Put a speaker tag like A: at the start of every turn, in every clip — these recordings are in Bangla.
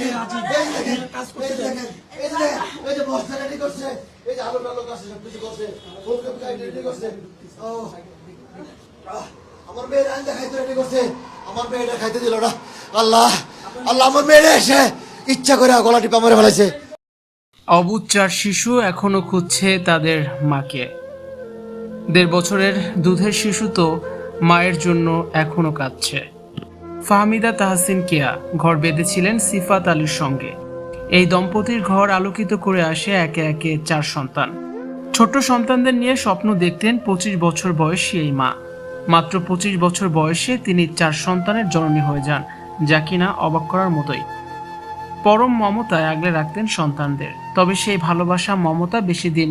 A: দেখেন, এই দেখেন,
B: কাজ করতে
A: দেখেন, এই যে এই যে বস্তা ready করছে, এই যে আলু টালু কাটছে, সব কিছু করছে, ফুলকপি কাটে করছে। ও, আমার মেয়েরা আনতে খাইতে ready করছে, আমার মেয়েটা খাইতে দিল না। আল্লাহ আল্লাহ আমার এসে ইচ্ছা করে গলা টিপা মেরে ফেলাইছে।
C: অবুজ চার শিশু এখনও খুঁজছে তাদের মাকে। দেড় বছরের দুধের শিশু তো মায়ের জন্য এখনও কাঁদছে। ফাহমিদা তাহসিন কেয়া ঘর বেঁধেছিলেন সিফাত আলীর সঙ্গে। এই দম্পতির ঘর আলোকিত করে আসে একে একে চার সন্তান। ছোট্ট সন্তানদের নিয়ে স্বপ্ন দেখতেন পঁচিশ বছর বয়সী এই মা। মাত্র পঁচিশ বছর বয়সে তিনি চার সন্তানের জননী হয়ে যান, যা কিনা অবাক করার মতোই। পরম মমতায় আগলে রাখতেন সন্তানদের, তবে সেই ভালোবাসা মমতা বেশি দিন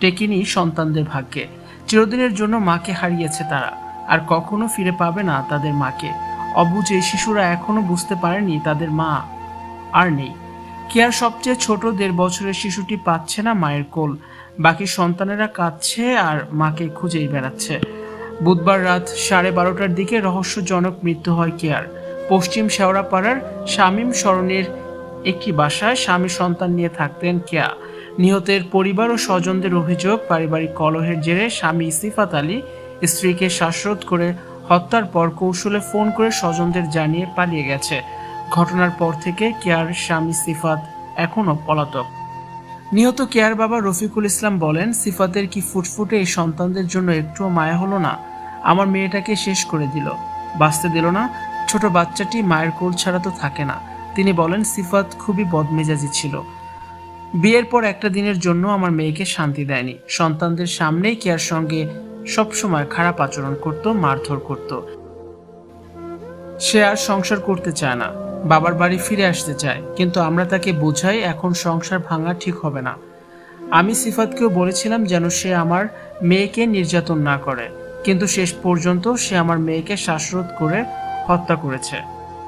C: টেকেনি সন্তানদের ভাগ্যে। চিরদিনের জন্য মাকে হারিয়েছে তারা, আর কখনো ফিরে পাবে না তাদের মাকে। অবুঝ শিশুরা এখনও বুঝতে পারেনি তাদের মা আর নেই। কেয়ার সবচেয়ে ছোট দেড় বছরের শিশুটি পাচ্ছে না মায়ের কোল। বাকি সন্তানেরা কাঁদছে আর মাকে খুঁজেই বেড়াচ্ছে। বুধবার রাত সাড়ে বারোটার দিকে রহস্যজনক মৃত্যু হয় কেয়ার। পশ্চিম শেওড়াপাড়ার শামীম সরণের একটি বাসায় স্বামী সন্তান নিয়ে থাকতেন কেয়া। নিহতের পরিবার ও স্বজনদের অভিযোগ, পারিবারিক কলহের জেরে স্বামী সিফাত আলী স্ত্রীকে শ্বাসরোধ করে হত্যার পর কৌশলে ফোন করে স্বজনদের জানিয়ে পালিয়ে গেছে। ঘটনার পর থেকে কেয়ার স্বামী সিফাত এখনও পলাতক। নিহত কেয়ার বাবা রফিকুল ইসলাম বলেন, সিফাতের কি ফুটফুটে এই সন্তানদের জন্য একটুও মায়া হলো না? আমার মেয়েটাকে শেষ করে দিল। বাঁচতে দিল না। ছোট বাচ্চাটি মায়ের কোল ছাড়া তো থাকে না। তিনি বলেন, সিফাত খুবই বদমেজাজি ছিল। বিয়ের পর একটা দিনের জন্য আমার মেয়েকে শান্তি দেয়নি। সন্তানদের সামনেই কেয়ার সঙ্গে সবসময় খারাপ আচরণ করত, মারধর করত। সে আর সংসার করতে চায় না, বাবার বাড়ি ফিরে আসতে চায়, কিন্তু আমরা তাকে বোঝাই এখন সংসার ভাঙা ঠিক হবে না। আমি সিফাতকেও বলেছিলাম যেন সে আমার মেয়েকে নির্যাতন না করে, কিন্তু শেষ পর্যন্ত সে আমার মেয়েকে শ্বাসরোধ করে হত্যা করেছে।